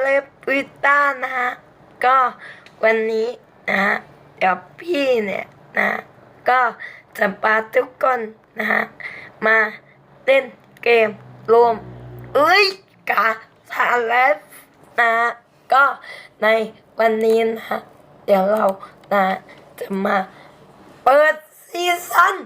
เลปิต้านะฮะ ก็วันนี้นะฮะ เดี๋ยวพี่เนี่ยนะ ก็จะพาทุกคนนะฮะ มาเล่นเกมรวมเอ้ยกาซาเลฟนะฮะก็ในวันนี้นะฮะเดี๋ยวเรานะจะมาเปิดซีซั่น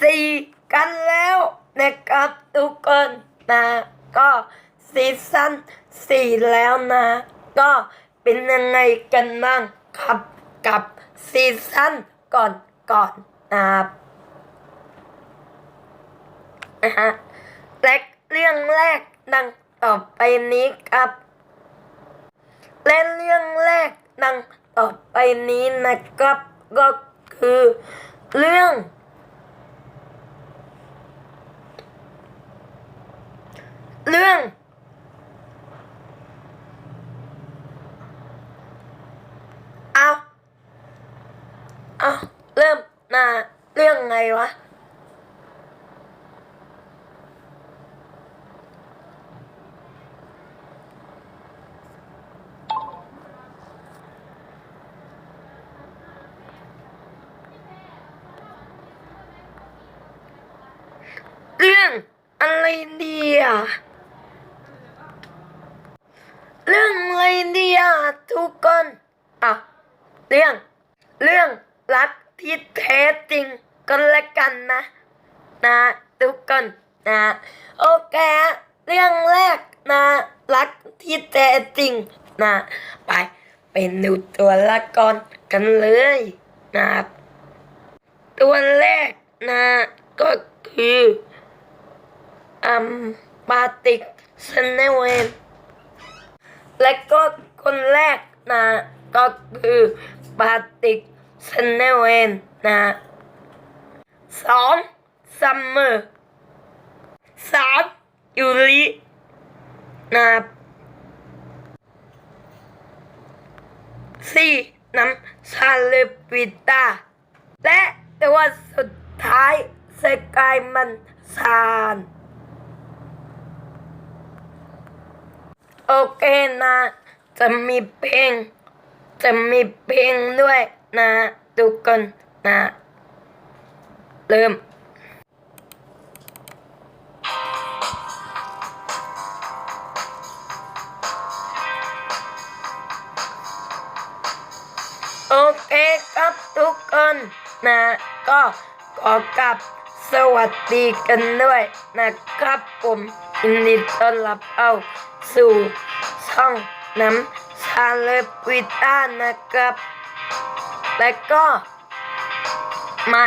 สี่กันแล้วนะครับทุกคนนะก็ ซีซั่นสี่แล้วนะ ก็เป็นยังไงกันบ้างครับกับซีซั่นก่อนก่อนนะครับนะฮะและเรื่องแรกดังต่อไปนี้ครับและเรื่องแรกดังต่อไปนี้นะครับก็คือเรื่อง เรื่อง เอาเอาเริ่มมาเรื่องไงวะเรื่องอะไรดีอะเรื่องอะไรดีอะทุกคนอะเรื่อง เรื่อง รักที่แท้จริงกันและกันนะ นะทุกคนนะโอเคเรื่องแรกนะ รักที่แท้จริงนะไปไปดูตัวละครกันเลยนะครับตัวแรกนะก็คืออัมบาติกสเนเวนและก็คนแรกนะก็คือบาติก สเนเวนนะสองซัมเมอร์สามยูรินะครับสี่น้ำซาเลปิตาและตัวสุดท้ายสกายมันซานโอเคนะ จะมีเพลงจะมีเพลงด้วย นะทุกคนนะเริ่มโอเคครับทุกคนนะก็ขอกลับสวัสดีกันด้วยนะครับผมยินดีต้อนรับเอาสู่ช่องน้ำชาเลปิต้านะครับ และก็มา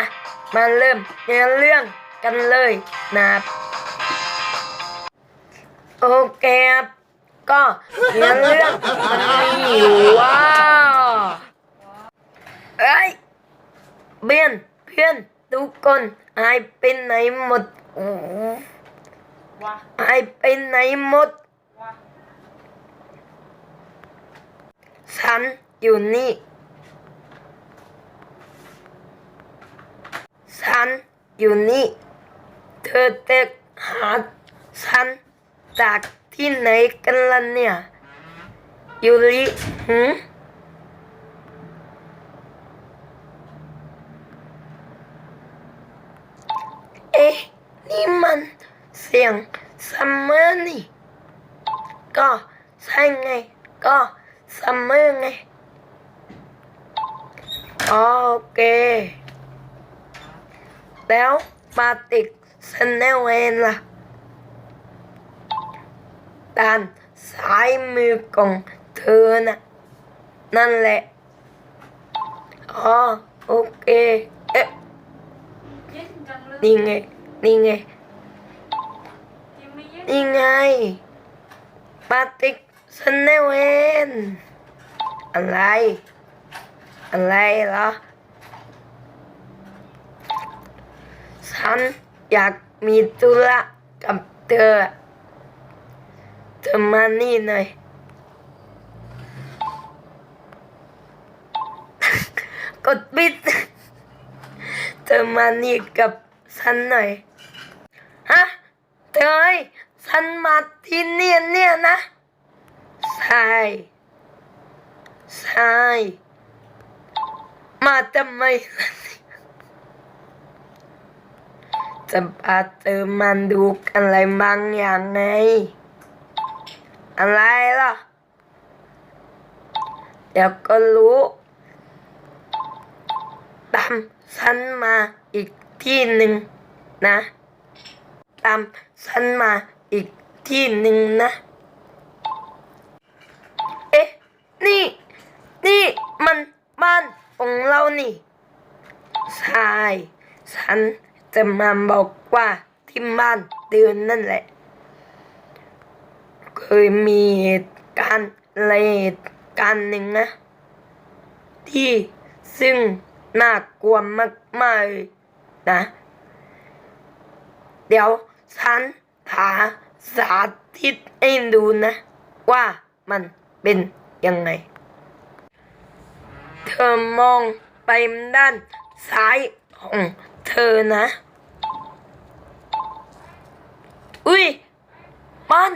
มาเริ่มเนื้อเรื่องกันเลยนะครับโอเคครับก็เนื้อเรื่องมันมีอยู่ว่าเอ้ยเบียนเพื่อนทุกคนหายไปไหนหมดโอ้ว่าหายไปไหนหมดว่าฉันอยู่นี่ ฉันอยู่นี่ เธอจะหาฉันจากที่ไหนกันล่ะเนี่ย ยูริหืมเอ๊ะ นี่มันเสียงซัมเมอร์นี่ ก็ใช่ไง ก็ซัมเมอร์ไง โอเค แล้วมาติกสแนลเวนล่ะด้านซ้ายมือของเธอน่ะนั่นแหละอ๋อโอเค เอ๊ะย็นจังเลยนี่ไง นี่ไงยังไม่เย็นนี่ไงปาติกสเนเวนอะไร อะไรเหรอ ฉันอยากมีธุระกับเธอเธอมานี่หน่อย กดปิดเธอมานี่กับฉันหน่อย ฮะ เธอฉันมาที่เนี่ยเนี่ยนะ ใช่ใช่มาทำไมล่ะ จะพาเธอมันดูอะไรบางอย่างไง อะไรล่ะ เดี๋ยวก็รู้ ตามฉันมาอีกที่หนึ่งนะ ตามฉันมาอีกที่หนึ่งนะ เอ๊ะ นี่ นี่มันบ้านของเรานี่ใช่ฉัน จะมาบอกว่าที่บ้านเดือนนั่นแหละ เคยมีเหตุการณ์อะไรเหตุการณ์หนึ่งนะ ที่ซึ่งน่ากลัวมากๆเลยนะ เดี๋ยวฉันหาสาธิตให้ดูนะ ว่ามันเป็นยังไง เธอมองไปด้านซ้ายของ เธอนะ อุ้ยบ้น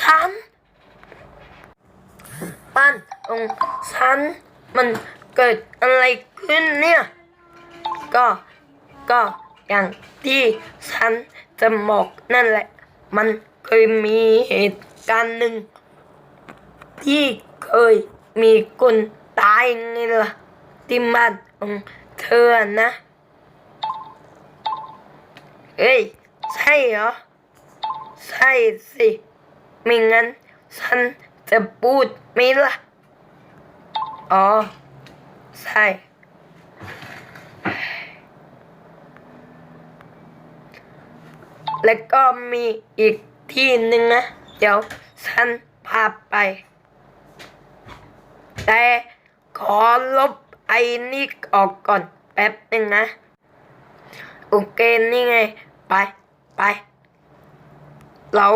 ฉันบ้นของฉันมันเกิดอะไรขึ้นเนี่ย ก็ก็อย่างที่ฉันจะบอกนั่นแหละ มันเคยมีเหตุการณ์หนึ่ง ที่เคยมีคนตายไงล่ะที่บ้านของเธอนะ เอ้ย ใช่เหรอ ใช่สิ ไม่งั้น ฉันจะพูดไหมล่ะอ๋อ ใช่ แล้วก็มีอีกที่หนึ่งนะ เดี๋ยวฉันพาไป แต่ขอลบไอ้นี่ออกก่อนแป๊บหนึ่งนะ โอเคนี่ไง ไป ไป เรา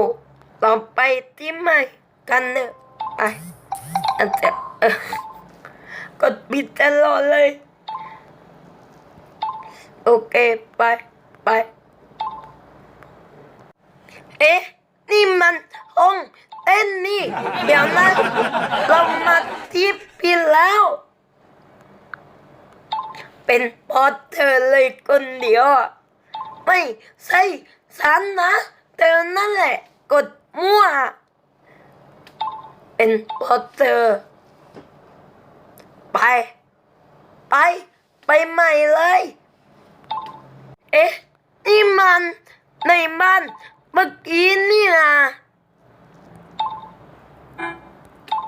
เราไปที่ใหม่กันเนอะไปอาจจะเออกดปิดตลอดเลย โอเค ไป ไป เอ๊ะ นี่มันห้องเต้นนี่ เดี๋ยวนะเรามาที่ผิดแล้ว เป็นเพอเธอเลยคนเดียว ไม่ใช่ฉันนะ เธอนั่นแหละ กดมั่ว เป็นเพอเธอ ไป ไป ไปใหม่เลย เอ๊ะ นี่มันในบ้านเมื่อกี้นี่นะ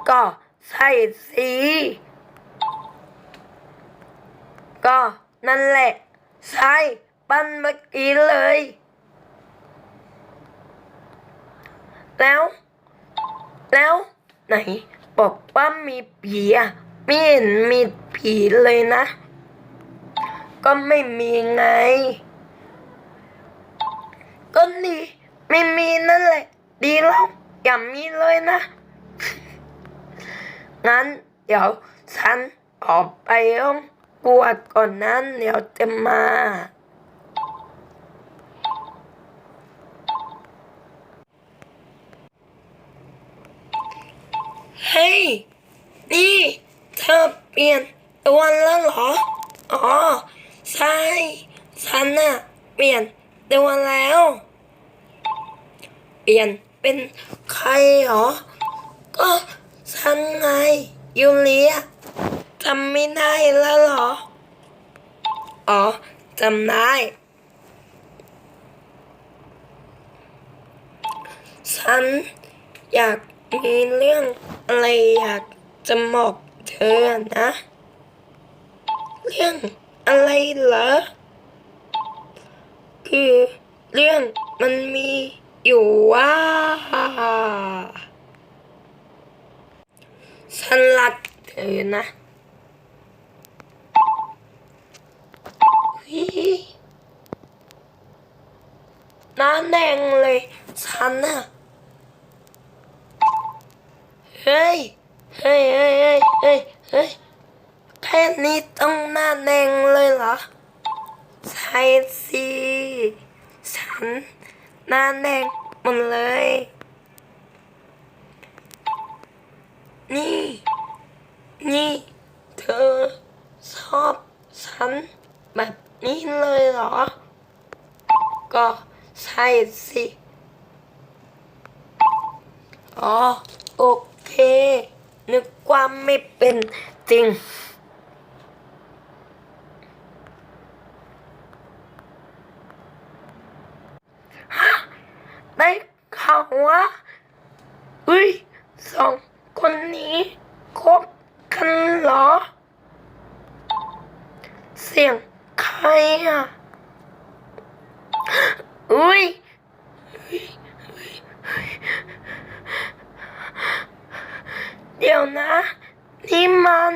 ก็ใช่สิ ก็นั่นแหละ ใช่บ้นเมื่อกี้เลย แล้ว แล้วไหน บอกว่ามีผีอะไม่เห็นมีผีเลยนะ ก็ไม่มีไง ก็ดีไม่มีนั่นแหละ ดีแล้วอย่ามีเลยนะ งั้น เดี๋ยวฉันออกไปห้อง กลัวก่อนนั้นเดี๋ยวจะมา เฮ้ย นี่ เธอเปลี่ยนตัวแล้วเหรอ อ๋อ ใช่ ฉันน่ะ เปลี่ยนตัวแล้ว เปลี่ยนเป็นใครเหรอ ก็ฉันไงยูเลีย จำไม่ได้แล้วหรอ อ๋อจำได้ ฉันอยากมีเรื่องอะไรอยากจะบอกเธอนะ เรื่องอะไรเหรอ คือเรื่องมันมีอยู่ว่า ฉันรักเธอนะเฮ้ยห น้าแดงเลยฉันน่ะเฮ้ย เฮ้ยเฮ้ยเฮ้ยเฮ้ยเฮ้ยใครค่นี้ต้องหน้าแดงเลยเหรอ ใช่สิฉันหน้าแดงหมดเลย นี่ นี่ เธอชอบฉันแบบ นี้เลยเหรอ ก็ใช่สิอ๋อโอเค นึกว่าไม่เป็นจริงฮะได้ข่าวว่าเฮ้ยสองคนนี้คบกันเหรอ เสียง อะ อุ้ยเดี๋ยวนะ นี่มัน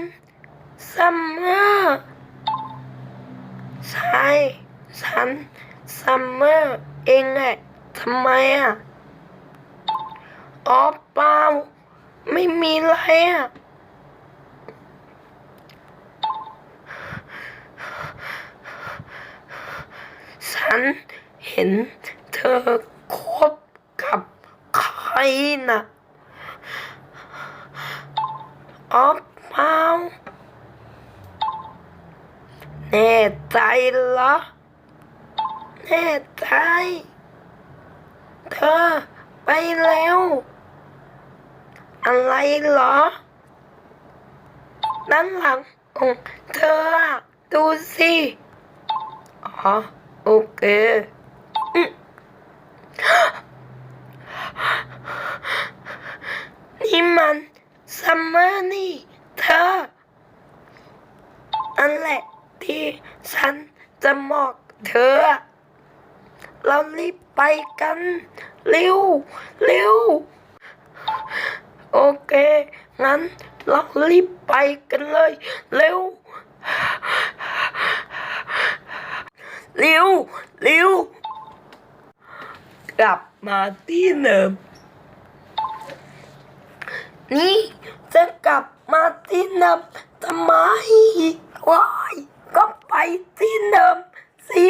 ซัมเมอร์ใช่ฉันซัมเมอร์เองแหละทำไมอะอ๋อเปล่าไม่มีอะไรอะ ฉันเห็นเธอคบกับใครนะอ๋อเปล่าแน่ใจเหรอ แน่ใจ เธอไปแล้ว อะไรเหรอ ด้านหลังของเธอดูสิ อ๋อ โอเคนี่มันซัมเมอร์นี่เธออันแหละที่ฉันจะบอกเธอ เรารีบไปกัน เร็ว เร็ว โอเค งั้นเรารีบไปกันเลย เร็ว เร็วเร็วกลับมาที่เดิม นี่จะกลับมาที่เดิมทำไมวายก็ไปที่เดิมสิ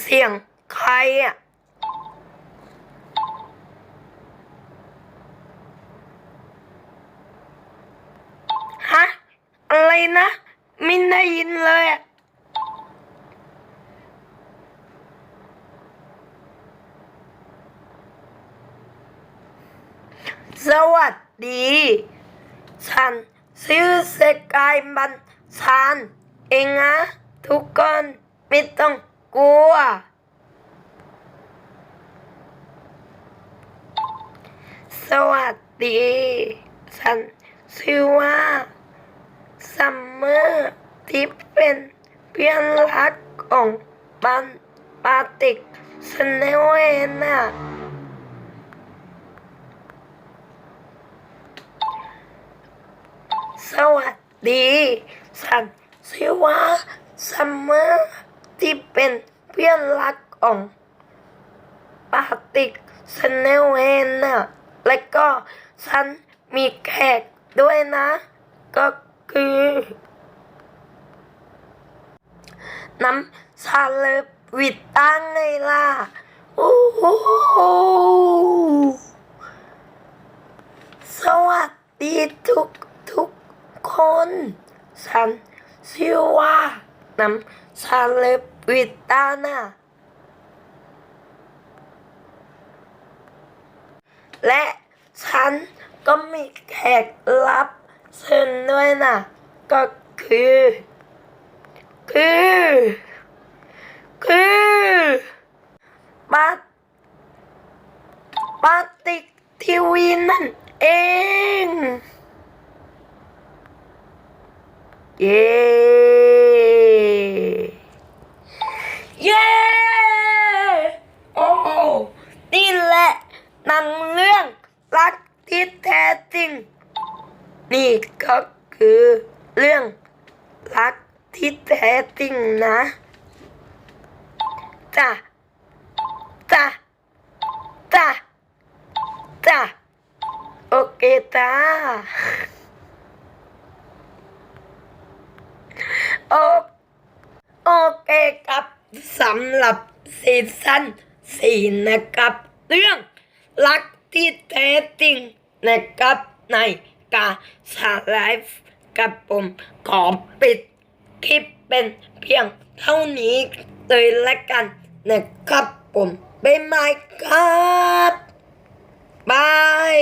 เสียงใครอะ ฮะะไรนไม่ได้ยินเลยสวัสดี ฉันชื่อสกายบันชานเองนะทุกคนไม่ต้องกลัว สวัสดี ฉันชื่อว่า ซัมเมอร์ที่เป็นเพื่อนรักของบันปาติกสเนเวนน่ะสวัสดีฉันชื่อว่าซัมเมอร์ที่เป็นเพื่อนรักของปาติกสเนเวนน่ะและก็ฉันมีแขกด้วยนะ ก็ คือน้ำชาเลปวิตตังไงล่ะ โอ้โหสวัสดีทุกทุกคน ฉันชื่อว่าน้ำชาเลปวิตตาน่ะและฉันก็มีแขกรับ เชิญด้วยนะก็คือ คือ คือบัตปาติกทีวีนั่นเอง เย้เย้ โอ้นี่แหละหนังเรื่องรักที่แท้จริง นี่ก็คือเรื่องรักที่แท้จริงนะจ้ะจ้ะจ้ะจ้ะโอเคจ้าโอโอเคครับสำหรับซีซั่นสี่นะครับ เรื่องรักที่แท้จริงนะครับใน กาสาไลฟ์กับผมขอปิดคลิปเป็นเพียงเท่านี้เลยละกันนะครับผมบ๊ายบายครับบาย